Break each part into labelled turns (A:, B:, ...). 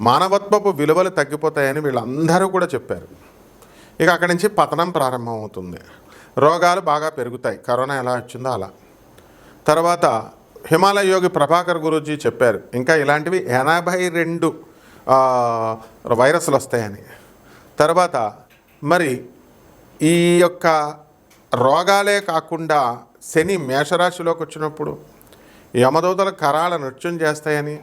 A: మానవత్వపు విలువలు తగ్గిపోతాయని వీళ్ళందరూ కూడా చెప్పారు. ఇక అక్కడి నుంచి పతనం ప్రారంభమవుతుంది. రోగాలు బాగా పెరుగుతాయి. కరోనా ఎలా వచ్చిందో అలా. తర్వాత హిమాలయ యోగి ప్రభాకర్ గురూజీ చెప్పారు ఇంకా ఇలాంటివి ఎనభై రెండు వైరస్లు వస్తాయని. తర్వాత మరి ఈ యొక్క రోగాలే కాకుండా శని మేషరాశిలోకి వచ్చినప్పుడు యమదూతల కరాల నృత్యం చేస్తాయని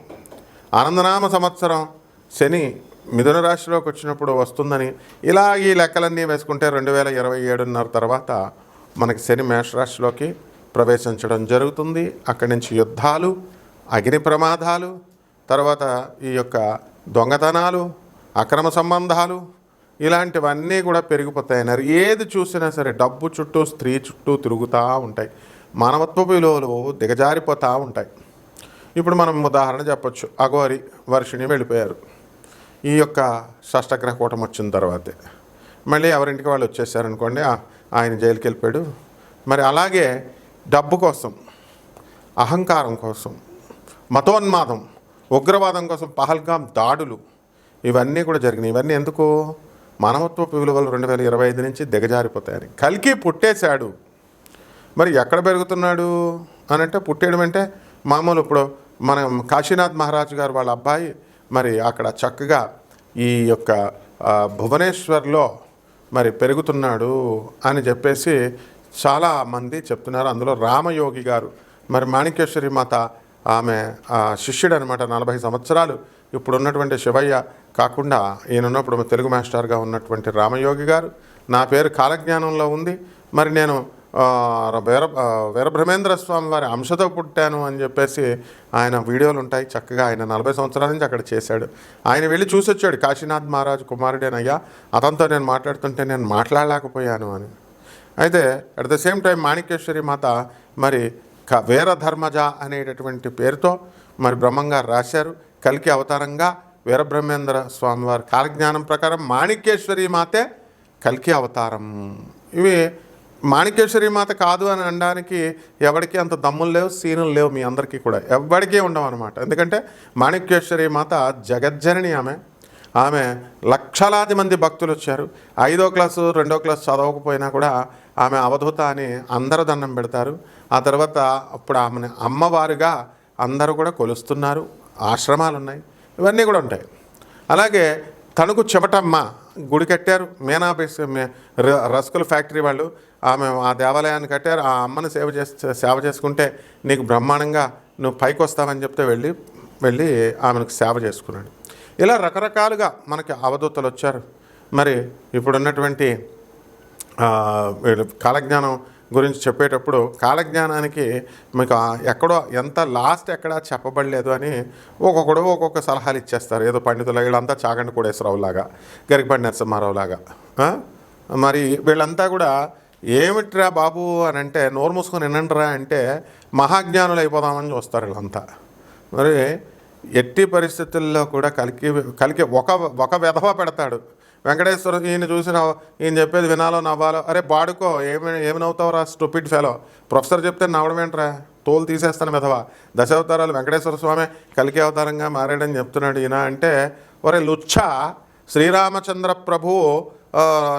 A: ఆనందనామ సంవత్సరం శని మిథున రాశిలోకి వచ్చినప్పుడు వస్తుందని ఇలా ఈ లెక్కలన్నీ వేసుకుంటే రెండు వేల ఇరవై ఏడున్నర తర్వాత మనకి శని మేషరాశిలోకి ప్రవేశించడం జరుగుతుంది. అక్కడి నుంచి యుద్ధాలు అగ్ని ప్రమాదాలు తర్వాత ఈ యొక్క దొంగతనాలు అక్రమ సంబంధాలు ఇలాంటివన్నీ కూడా పెరిగిపోతాయన్నారు ఏది చూసినా సరే డబ్బు చుట్టూ స్త్రీ చుట్టూ తిరుగుతూ ఉంటాయి. మానవత్వ విలువలు దిగజారిపోతూ ఉంటాయి. ఇప్పుడు మనం ఉదాహరణ చెప్పొచ్చు. అఘోరి వర్షిణి వెళ్ళిపోయారు. ఈ యొక్క షష్టగ్రహ కూటం వచ్చిన తర్వాతే. మళ్ళీ ఎవరింటికి వాళ్ళు వచ్చేసారనుకోండి ఆయన జైలుకి వెళ్ళిపోయాడు మరి అలాగే డబ్బు కోసం అహంకారం కోసం మతోన్మాదం ఉగ్రవాదం కోసం పహల్గాం దాడులు ఇవన్నీ కూడా జరిగినాయి. ఇవన్నీ ఎందుకు? మానవత్వ విలువలు రెండు వేల ఇరవై ఐదు నుంచి దిగజారిపోతాయని. కలికి పుట్టేశాడు. మరి ఎక్కడ పెరుగుతున్నాడు అని అంటే పుట్టేయడం అంటే మామూలు ఇప్పుడు మనం కాశీనాథ్ మహారాజు గారు వాళ్ళ అబ్బాయి మరి అక్కడ చక్కగా ఈ యొక్క భువనేశ్వర్లో మరి పెరుగుతున్నాడు అని చెప్పేసి చాలా మంది చెప్తున్నారు. అందులో రామయోగి గారు మరి మాణిక్యేశ్వరి మాత ఆమె శిష్యుడు అనమాట నలభై సంవత్సరాలు. ఇప్పుడు ఉన్నటువంటి శివయ్య కాకుండా ఈయనున్నప్పుడు తెలుగు మాస్టర్గా ఉన్నటువంటి రామయోగి గారు. నా పేరు కాలజ్ఞానంలో ఉంది. మరి నేను వీర వీరబ్రహ్మేంద్ర స్వామి వారి అంశతో పుట్టాను అని చెప్పేసి ఆయన వీడియోలు ఉంటాయి. చక్కగా ఆయన నలభై సంవత్సరాల నుంచి అక్కడ చేశాడు. ఆయన వెళ్ళి చూసి వచ్చాడు కాశీనాథ్ మహారాజు కుమారుడేనయ్యా అతనితో నేను మాట్లాడుతుంటే నేను మాట్లాడలేకపోయాను అని. అయితే at the same time Manikyeshwari Mata మరి క వీర ధర్మజ అనేటటువంటి పేరుతో మరి బ్రహ్మంగారు రాశారు. కలికి అవతారంగా వీరబ్రహ్మేంద్ర స్వామివారి కాలజ్ఞానం ప్రకారం మాణిక్యేశ్వరి మాతే కల్కి అవతారం. ఇవి మాణిక్యేశ్వరి మాత కాదు అని అనడానికి ఎవరికి అంత దమ్ములు లేవు సీనులు లేవు మీ అందరికీ కూడా. ఎవరికీ ఉండవు అనమాట ఎందుకంటే మాణిక్యేశ్వరి మాత జగజ్జనని ఆమె. ఆమె లక్షలాది మంది భక్తులు వచ్చారు. ఐదో క్లాసు రెండో క్లాస్ చదవకపోయినా కూడా ఆమె అవధూత అని అందరూ దండం పెడతారు. ఆ తర్వాత అప్పుడు ఆమెను అమ్మవారుగా అందరూ కూడా కొలుస్తున్నారు. ఆశ్రమాలు ఉన్నాయి ఇవన్నీ కూడా ఉంటాయి. అలాగే తణుకు చెవటమ్మ గుడి కట్టారు. మేనా ర- రస్కుల ఫ్యాక్టరీ వాళ్ళు. ఆమె ఆ దేవాలయాన్ని కట్టారు. ఆ అమ్మని సేవ చేస్తే సేవ చేసుకుంటే నీకు బ్రహ్మాండంగా నువ్వు పైకి వస్తావని చెప్తే వెళ్ళి వెళ్ళి ఆమెకు సేవ చేసుకున్నాడు. ఇలా రకరకాలుగా మనకి అవధూతలు వచ్చారు. మరి ఇప్పుడున్నటువంటి కాలజ్ఞానం గురించి చెప్పేటప్పుడు కాలజ్ఞానానికి మీకు ఎక్కడో ఎంత లాస్ట్ ఎక్కడా చెప్పబడలేదు అని ఒక్కొక్కడు ఒక్కొక్క సలహాలు ఇచ్చేస్తారు. ఏదో పండితులు వీళ్ళంతా చాగండి కోడేశ్వరరావు లాగా గరికపండి నరసింహారావు లాగా మరి వీళ్ళంతా కూడా ఏమిట్రా బాబు అని అంటే నోరు మూసుకొని వినండిరా అంటే మహాజ్ఞానులు అయిపోదామని చూస్తారు వీళ్ళంతా. మరి ఎట్టి పరిస్థితుల్లో కూడా కలికి కలికి ఒక ఒక విధవ పెడతాడు. వెంకటేశ్వర ఈయన చూసిన ఈయన చెప్పేది వినాలో నవ్వాలో అరే బాడుకో ఏమి ఏమినవుతావు రా స్టూపిడ్ ఫెలో. ప్రొఫెసర్ చెప్తే నవ్వడం ఏంట్రా? తోలు తీసేస్తాను మెదవా. దశావతారాలు వెంకటేశ్వర స్వామి కలికి అవతారంగా మారాడని చెప్తున్నాడు ఈయన అంటే ఒరే లుచ్చ శ్రీరామచంద్ర ప్రభు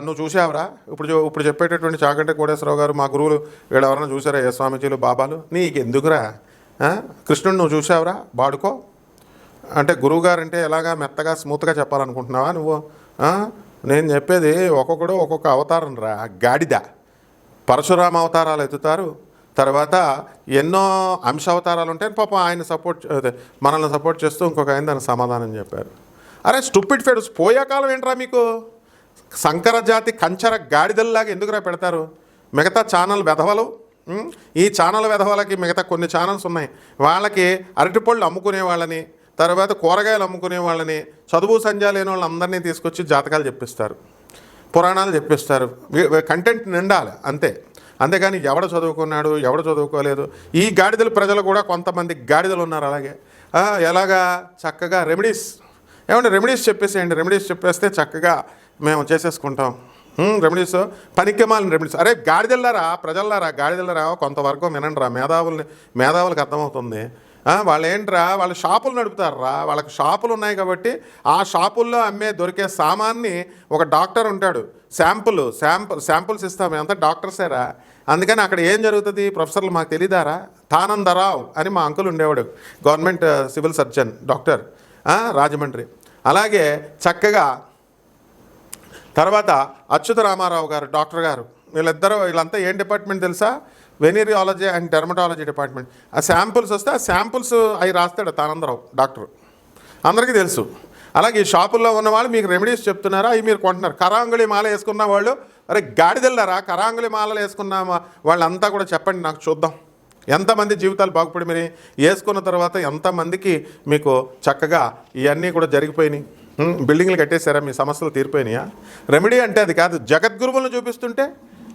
A: నువ్వు చూసావురా ఇప్పుడు ఇప్పుడు చెప్పేటటువంటి చాకంటే కోటేశ్వరరావు గారు మా గురువులు వీళ్ళు ఎవరైనా చూసారా ఏ స్వామీజీలు బాబాలు? నీకెందుకురా? ఎందుకురా కృష్ణుడు నువ్వు చూసావరా బాడుకో. అంటే గురువుగారు అంటే ఎలాగా మెత్తగా స్మూత్గా చెప్పాలనుకుంటున్నావా నువ్వు? నేను చెప్పేది ఒక్కొక్కడు ఒక్కొక్క అవతారం రా గాడిద. పరశురామ అవతారాలు ఎత్తుతారు. తర్వాత ఎన్నో అంశ అవతారాలు ఉంటాయి పాపం ఆయన సపోర్ట్ మనల్ని సపోర్ట్ చేస్తూ ఇంకొక ఆయన దానికి సమాధానం చెప్పారు. అరే స్టూపిడ్ ఫెడ్స్ పోయే కాలం ఏంట్రా మీకు? సంకర జాతి కంచర గాడిదల్లాగా ఎందుకురా పెడతారు? మిగతా ఛానల్ వెధవలు ఈ ఛానల్ వెధవలకి మిగతా కొన్ని ఛానల్స్ ఉన్నాయి. వాళ్ళకి అరటిపళ్ళు అమ్ముకునే వాళ్ళని తర్వాత కూరగాయలు అమ్ముకునే వాళ్ళని చదువు సంధ్య లేని వాళ్ళందరినీ తీసుకొచ్చి జాతకాలు చెప్పిస్తారు పురాణాలు చెప్పిస్తారు. కంటెంట్ నిండాలి అంతే. అంతేగాని ఎవడ చదువుకున్నాడు ఎవడ చదువుకోలేదు. ఈ గాడిదలు ప్రజలు కూడా కొంతమంది గాడిదలు ఉన్నారు అలాగే. ఎలాగా? చక్కగా రెమెడీస్ ఏమంటే రెమెడీస్ చెప్పేసేయండి. రెమెడీస్ చెప్పేస్తే చక్కగా మేము చేసేసుకుంటాం. రెమెడీస్ పనికిమాలిన రెమెడీస్ అరే గాడిదెళ్ళారా ప్రజల్లారా గాడిదెళ్ళారా కొంతవరకు వినండి రా. మేధావుల్ని మేధావులకు అర్థమవుతుంది. వాళ్ళు ఏంట్రా వాళ్ళ షాపులు నడుపుతారా వాళ్ళకి షాపులు ఉన్నాయి కాబట్టి ఆ షాపుల్లో అమ్మే దొరికే సామాన్ని ఒక డాక్టర్ ఉంటాడు. శాంపుల్ శాంపుల్ శాంపుల్స్ ఇస్తాం. అంతా డాక్టర్సేరా. అందుకని అక్కడ ఏం జరుగుతుంది? ప్రొఫెసర్లు మాకు తెలియదారా తానందరావు అని మా అంకుల్ ఉండేవాడు. Government civil surgeon doctor Rajahmundry. అలాగే చక్కగా తర్వాత అచ్యుత రామారావు గారు డాక్టర్ గారు. వీళ్ళిద్దరూ వీళ్ళంతా ఏం డిపార్ట్మెంట్ తెలుసా? వెనీరియాలజీ అండ్ డెర్మటాలజీ డిపార్ట్మెంట్ ఆ శాంపుల్స్ వస్తే ఆ శాంపుల్స్ అవి రాస్తాడు తానందరావు డాక్టర్. అందరికీ తెలుసు. అలాగే ఈ షాపుల్లో ఉన్న వాళ్ళు మీకు రెమెడీస్ చెప్తున్నారా? అవి మీరు కొంటున్నారు. కరాంగుళి మాల వేసుకున్న వాళ్ళు అరే గాడిదెళ్ళారా కరాంగుళి మాలలు వేసుకున్నామా వాళ్ళంతా కూడా చెప్పండి నాకు చూద్దాం. ఎంతమంది జీవితాలు బాగుపడి మరి? వేసుకున్న తర్వాత ఎంతమందికి మీకు చక్కగా ఇవన్నీ కూడా జరిగిపోయినాయి? బిల్డింగ్లు కట్టేశారా? మీ సమస్యలు తీరిపోయినాయా? రెమెడీ అంటే అది కాదు. జగద్గురువులను చూపిస్తుంటే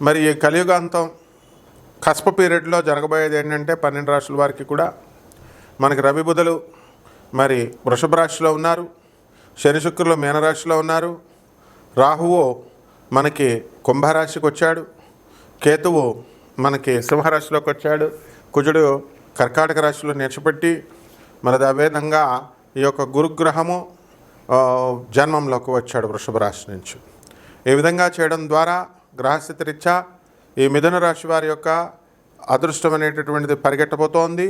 A: మరి ఈ కలియుగాంతం కస్ప పీరియడ్లో జరగబోయేది ఏంటంటే పన్నెండు రాశుల వారికి కూడా మనకి రవి బుధలు మరి వృషభ రాశిలో ఉన్నారు శని శుక్రులు మీనరాశిలో ఉన్నారు రాహువు మనకి కుంభరాశికి వచ్చాడు కేతువు మనకి సింహరాశిలోకి వచ్చాడు కుజుడు కర్కాటక రాశిలో నిలిచిపెట్టి మరి అదేవిధంగా ఈ యొక్క గురుగ్రహము జన్మంలోకి వచ్చాడు వృషభ రాశి నుంచి. ఈ విధంగా చేయడం ద్వారా గ్రహస్థితి రీత్యా ఈ మిథున రాశి వారి యొక్క అదృష్టం అనేటటువంటిది పరిగెట్టబోతోంది.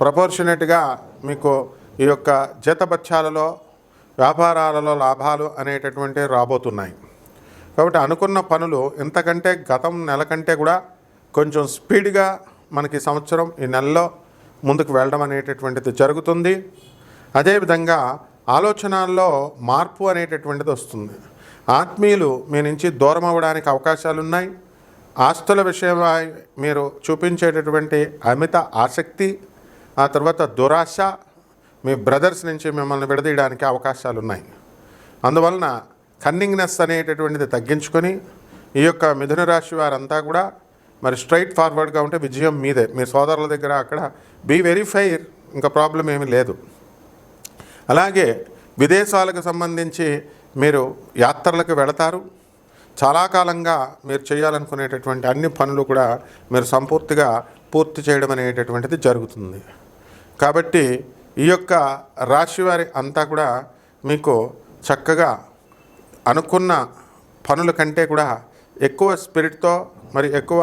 A: ప్రపోర్షనేట్గా మీకు ఈ యొక్క జీతబత్యాలలో వ్యాపారాలలో లాభాలు అనేటటువంటివి రాబోతున్నాయి. కాబట్టి అనుకున్న పనులు ఇంతకంటే గతం నెల కంటే కూడా కొంచెం స్పీడ్గా మనకి సంవత్సరం ఈ నెలలో ముందుకు వెళ్ళడం అనేటటువంటిది జరుగుతుంది. అదేవిధంగా ఆలోచనల్లో మార్పు అనేటటువంటిది వస్తుంది. ఆత్మీయులు మీ నుంచి దూరం అవ్వడానికి అవకాశాలు ఉన్నాయి ఆస్తుల విషయమై మీరు చూపించేటటువంటి అమిత ఆసక్తి ఆ తర్వాత దురాశ మీ బ్రదర్స్ నుంచి మిమ్మల్ని విడదీయడానికి అవకాశాలు ఉన్నాయి అందువలన కన్నింగ్నెస్ అనేటటువంటిది తగ్గించుకొని ఈ యొక్క మిథున రాశి వారంతా కూడా మరి స్ట్రైట్ ఫార్వర్డ్గా ఉంటే విజయం మీదే. మీ సోదరుల దగ్గర అక్కడ బీ వెరీ ఫైర్ ఇంకా ప్రాబ్లం ఏమీ లేదు. అలాగే విదేశాలకు సంబంధించి మీరు యాత్రలకు వెళతారు. చాలా కాలంగా మీరు చేయాలనుకునేటటువంటి అన్ని పనులు కూడా మీరు సంపూర్తిగా పూర్తి చేయడం అనేటటువంటిది జరుగుతుంది. కాబట్టి ఈ యొక్క రాశి వారి అంతా కూడా మీకు చక్కగా అనుకున్న పనుల కంటే కూడా ఎక్కువ స్పిరిట్తో మరి ఎక్కువ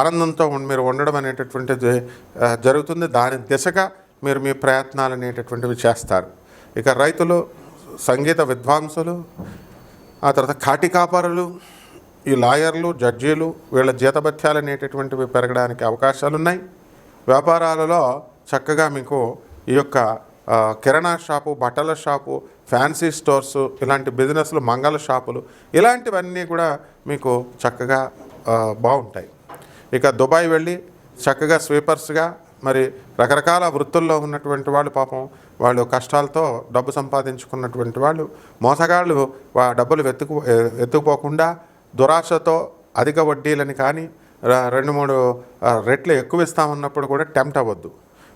A: ఆనందంతో మీరు ఉండడం అనేటటువంటిది జరుగుతుంది. దాని దిశగా మీరు మీ ప్రయత్నాలు అనేటటువంటివి చేస్తారు. ఇక రైతులు సంగీత విద్వాంసులు ఆ తర్వాత కాటికాపరులు ఈ లాయర్లు జడ్జీలు వీళ్ళ జీతభత్యాలు అనేటటువంటివి పెరగడానికి అవకాశాలు ఉన్నాయి వ్యాపారాలలో చక్కగా మీకు ఈ యొక్క కిరాణా షాపు బట్టల షాపు ఫ్యాన్సీ స్టోర్స్ ఇలాంటి బిజినెస్లు మంగళ షాపులు ఇలాంటివన్నీ కూడా మీకు చక్కగా బాగుంటాయి. ఇక దుబాయ్ వెళ్ళి చక్కగా స్వీపర్స్గా మరి రకరకాల వృత్తుల్లో ఉన్నటువంటి వాళ్ళు పాపం వాళ్ళు కష్టాలతో డబ్బు సంపాదించుకున్నటువంటి వాళ్ళు మోసగాళ్ళు వా డబ్బులు వెతుకు ఎత్తుకుపోకుండా దురాశతో అధిక వడ్డీలని కానీ రెండు మూడు రెట్లు ఎక్కువ ఇస్తామన్నప్పుడు కూడా టెంప్ట్ అవ్వద్దు.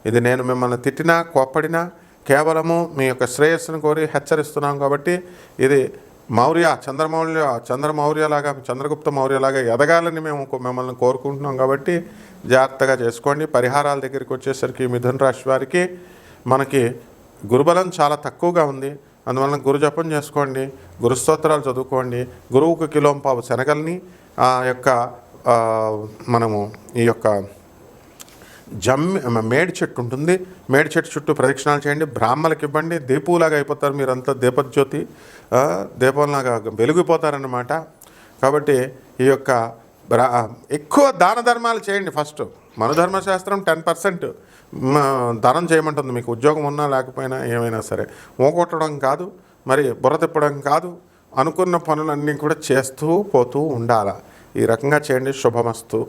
A: ఇది నేను మిమ్మల్ని తిట్టినా కోప్పడినా కేవలము మీ యొక్క శ్రేయస్సును కోరి హెచ్చరిస్తున్నాం కాబట్టి ఇది మౌర్య చంద్రమౌర్య చంద్రమౌర్యలాగా చంద్రగుప్త మౌర్యలాగా ఎదగాలని మేము మిమ్మల్ని కోరుకుంటున్నాం కాబట్టి జాగ్రత్తగా చేసుకోండి. పరిహారాల దగ్గరికి వచ్చేసరికి మిథున రాశి వారికి మనకి గురుబలం చాలా తక్కువగా ఉంది. అందువలన గురు జపం చేసుకోండి గురు స్తోత్రాలు చదువుకోండి. గురువుకు కిలోం పావు శనగల్ని ఆ యొక్క మనము ఈ యొక్క జమ్మి మేడి చెట్టు ఉంటుంది. మేడి చెట్టు చుట్టూ ప్రదక్షిణాలు చేయండి. బ్రాహ్మలకు ఇవ్వండి. దీపులాగా అయిపోతారు మీరంతా. దీపజ్యోతి దీపంలాగా వెలిగిపోతారన్నమాట. కాబట్టి ఈ యొక్క ఎక్కువ దాన ధర్మాలు చేయండి ఫస్ట్. మనధర్మశాస్త్రం ten percent. దానం చేయమంటుంది. మీకు ఉద్యోగం ఉన్నా లేకపోయినా ఏమైనా సరే. ఓకొట్టడం కాదు మరి బుర్ర తిప్పడం కాదు. అనుకున్న పనులన్నీ కూడా చేస్తూ పోతూ ఉండాలా? ఈ రకంగా చేయండి. శుభమస్తు.